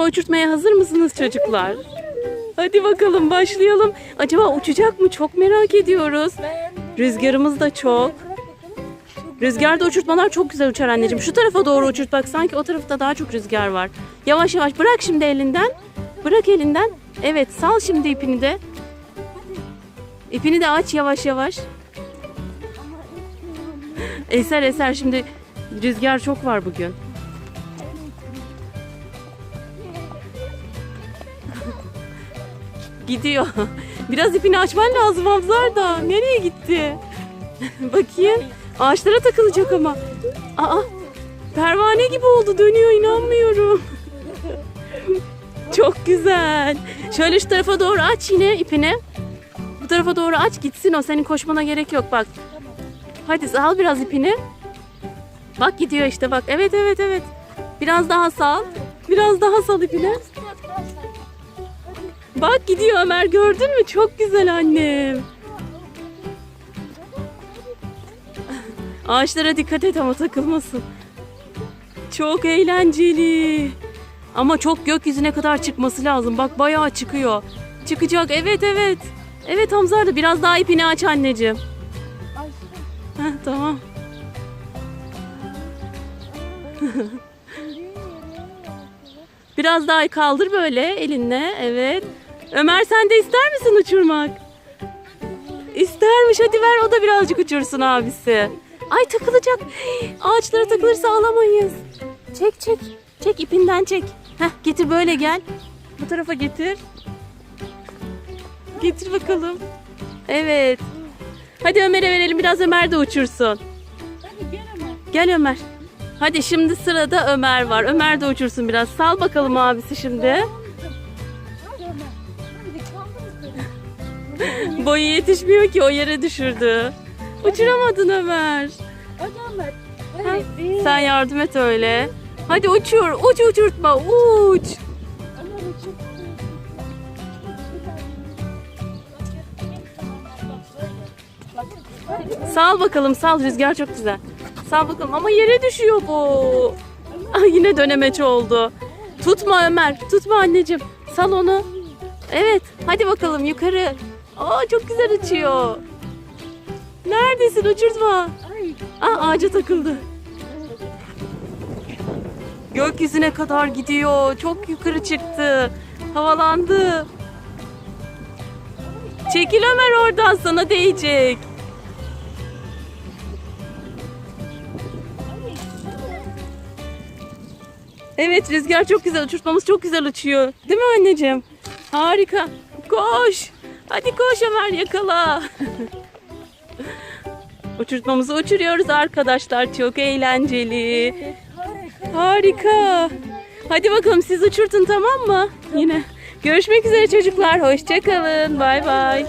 uçurtma uçurtmaya hazır mısınız çocuklar? Hadi bakalım başlayalım. Acaba uçacak mı? Çok merak ediyoruz. Rüzgarımız da çok. Rüzgarda uçurtmalar çok güzel uçar anneciğim. Şu tarafa doğru uçurt bak sanki o tarafta daha çok rüzgar var. Yavaş yavaş bırak şimdi elinden. Bırak elinden. Evet sal şimdi ipini de. İpini de aç yavaş yavaş. Eser eser şimdi rüzgar çok var bugün. Gidiyor. Biraz ipini açman lazım Abzar. Nereye gitti? Bakayım. Ağaçlara takılacak ama. Aa, pervane gibi oldu dönüyor inanmıyorum. Çok güzel. Şöyle şu tarafa doğru aç yine ipini. Bu tarafa doğru aç gitsin o. Senin koşmana gerek yok bak. Hadi al biraz ipini. Bak gidiyor işte bak. Evet evet evet. Biraz daha sal. Biraz daha sal ipini. Bak gidiyor Ömer gördün mü? Çok güzel annem. Ağaçlara dikkat et ama takılmasın. Çok eğlenceli. Ama çok gökyüzüne kadar çıkması lazım. Bak bayağı çıkıyor. Çıkacak. Evet evet. Evet Hamza da biraz daha ipini aç anneciğim. Heh, tamam. Biraz daha kaldır böyle elinle. Evet. Ömer sen de ister misin uçurmak? İstermiş. Hadi ver o da birazcık uçursun abisi. Ay takılacak. Ağaçlara takılırsa alamayız. Çek çek. Çek ipinden çek. Heh, getir böyle gel. Bu tarafa getir. Getir bakalım. Evet. Hadi Ömer'e verelim biraz Ömer de uçursun. Gel Ömer. Hadi şimdi sırada Ömer var. Ömer de uçursun biraz. Sal bakalım abisi şimdi. Boyu yetişmiyor ki o yere düşürdü. Uçuramadın Ömer. Ha, Sen yardım et öyle. Hadi uçur. Uç uçurtma. Uç. Sal bakalım sal. Rüzgar çok güzel. Sal bakalım ama yere düşüyor bu. Ah, yine dönemeç oldu. Tutma Ömer. Tutma anneciğim. Sal onu. Evet. Hadi bakalım yukarı. Aa çok güzel uçuyor. Neredesin uçurtma? Aa ağaca takıldı. Gökyüzüne kadar gidiyor. Çok yukarı çıktı. Havalandı. Çekil Ömer oradan sana değecek. Evet rüzgar çok güzel. Uçurtmamız çok güzel uçuyor. Değil mi anneciğim? Harika. Koş. Hadi koş Ömer yakala. Uçurtmamızı uçuruyoruz arkadaşlar. Çok eğlenceli. Harika. Hadi bakalım siz uçurtun tamam mı? Yine. Görüşmek üzere çocuklar. Hoşçakalın. Bay bay.